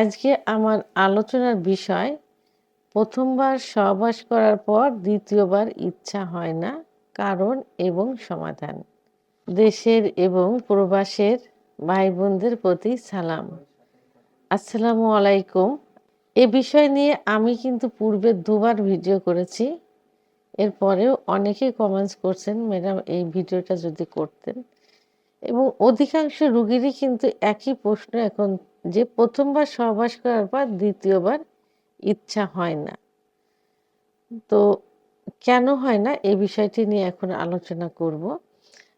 আজকে আমার আলোচনার বিষয়, প্রথমবার সহবাস করার পর দ্বিতীয়বার ইচ্ছা হয় না, কারণ এবং সমাধান। দেশের এবং প্রবাসের ভাই বোনদের প্রতি সালাম। আসসালামু আলাইকুম। এ বিষয় নিয়ে আমি কিন্তু পূর্বে দুবার ভিডিও করেছি। এরপরেও অনেকে কমেন্টস করছেন, ম্যাডাম, এই ভিডিওটা যদি করতেন। এবং অধিকাংশ রুগীরই কিন্তু একই প্রশ্ন এখন যে প্রথমবার সহবাস করার পর দ্বিতীয়বার ইচ্ছা হয় না। তো কেন হয় না? এই বিষয়টি নিয়ে এখন আলোচনা করব।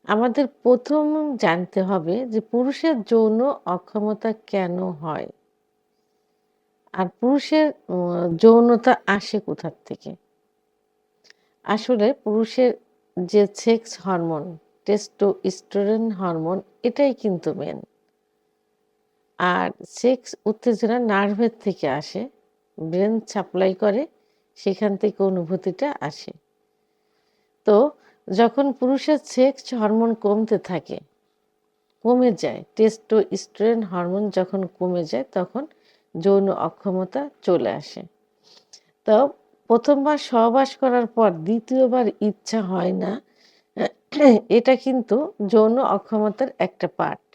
আমাদের প্রথম জানতে হবে যে পুরুষের যৌন অক্ষমতা কেন হয়? আর পুরুষের যৌনতা আসে কোথার থেকে? আসলে পুরুষের যে সেক্স হরমোন টেস্টোস্টেরন হরমোন এটাই কিন্তু মেন আর সেক্স উত্তেজনা নার্ভের থেকে আসে। ব্রেন সাপ্লাই করে, সেখান থেকে অনুভূতিটা আসে। তো যখন পুরুষের সেক্স হরমোন কমতে থাকে, কমে যায় টেস্টোস্টেরন হরমোন যখন কমে যায়, তখন যৌন অক্ষমতা চলে আসে। তো প্রথমবার সহবাস করার পর দ্বিতীয়বার ইচ্ছা হয় না, এটা কিন্তু যৌন অক্ষমতার একটা পার্ট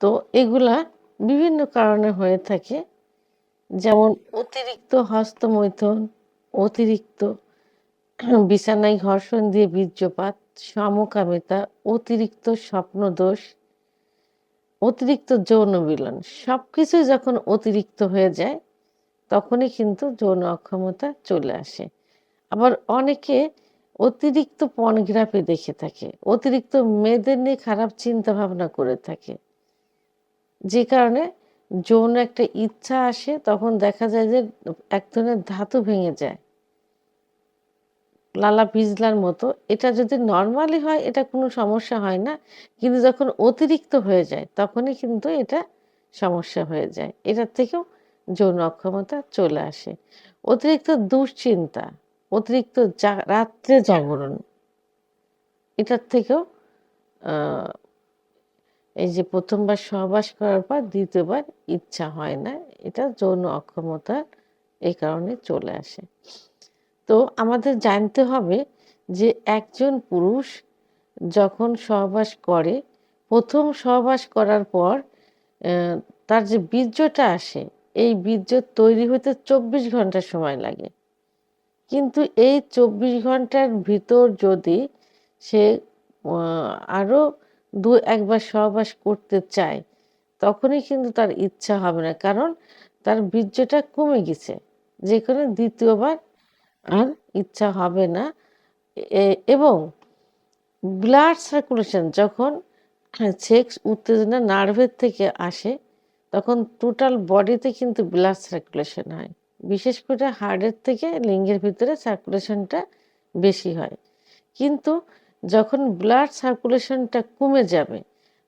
তো এগুলা বিভিন্ন কারণে হয়ে থাকে। যেমন অতিরিক্ত হস্তমৈথুন, অতিরিক্ত বিছানায় ঘর্ষণ দিয়ে বীর্যপাত, সমকামিতা, অতিরিক্ত স্বপ্নদোষ, অতিরিক্ত যৌন মিলন। সব কিছু যখন অতিরিক্ত হয়ে যায়, তখনই কিন্তু যৌন অক্ষমতা চলে আসে। আবার অনেকে অতিরিক্ত পর্নোগ্রাফি দেখে থাকে, অতিরিক্ত মেয়েদের নিয়ে খারাপ চিন্তা ভাবনা করে থাকে। যে কারণে যৌন একটা ইচ্ছা আসে, তখন দেখা যায় যে এক ধরনের ধাতু ভেঙে যায়। লালা পিজলার মতো। এটা যদি নর্মালি হয়, এটা কোনো সমস্যা হয় না। কিন্তু যখন অতিরিক্ত হয়ে যায়, তখনই কিন্তু এটা সমস্যা হয়ে যায়। এটার থেকেও যৌন অক্ষমতা চলে আসে। অতিরিক্ত দুশ্চিন্তা, অতিরিক্ত রাত্রে জাগরণ এটার থেকেও এই যে প্রথমবার সহবাস করার পর দ্বিতীয়বার ইচ্ছা হয় না, এটা যৌন অক্ষমতার এই কারণে চলে আসে। তো আমাদের জানতে হবে যে একজন পুরুষ যখন সহবাস করে, প্রথম সহবাস করার পর তার যে বীর্যটা আসে, এই বীর্য তৈরি হতে চব্বিশ ঘণ্টা সময় লাগে। কিন্তু এই চব্বিশ ঘণ্টার ভিতর যদি সে আরও দু একবার সহবাস করতে চায়, তখনই কিন্তু তার ইচ্ছা হবে না। কারণ তার বীর্যটা কমে গেছে। যে কোনো দ্বিতীয়বার আর ইচ্ছা হবে না। এবং ব্লাড সার্কুলেশন যখন সেক্স উত্তেজনা নার্ভের থেকে আসে, তখন টোটাল বডিতে কিন্তু ব্লাড সার্কুলেশন হয়। বিশেষ করে হার্টের থেকে লিঙ্গের ভিতরে সার্কুলেশনটা বেশি হয়। কিন্তু যখন ব্লাড সার্কুলেশনটা কমে যাবে,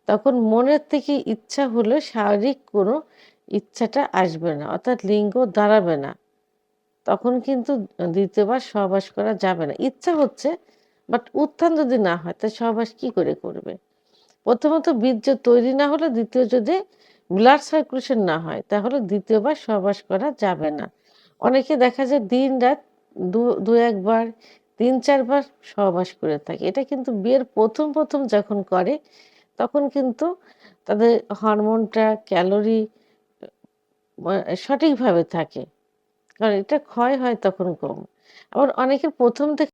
তখন মনের থেকে ইচ্ছা হলে শারীরিক কোনো ইচ্ছাটা আসবে না, অর্থাৎ লিঙ্গ দাঁড়াবে না। তখন কিন্তু দ্বিতীয়বার সহবাস করা যাবে না। ইচ্ছা হচ্ছে বাট উত্থান যদি না হয় তা সহবাস কি করে করবে? প্রথমত বীর্য তৈরি না হলে, দ্বিতীয় যদি ব্লাড সার্কুলেশন না হয়, তাহলে দ্বিতীয়বার সহবাস করা যাবে না। অনেকে দেখা যায় দিন রাত দু একবার তিন চারবার সহবাস করে থাকে। এটা কিন্তু বিয়ের প্রথম প্রথম যখন করে, তখন কিন্তু তাদের হরমোনটা, ক্যালোরি সঠিকভাবে থাকে। কারণ এটা ক্ষয় হয় তখন কম। আবার অনেকের প্রথম থেকে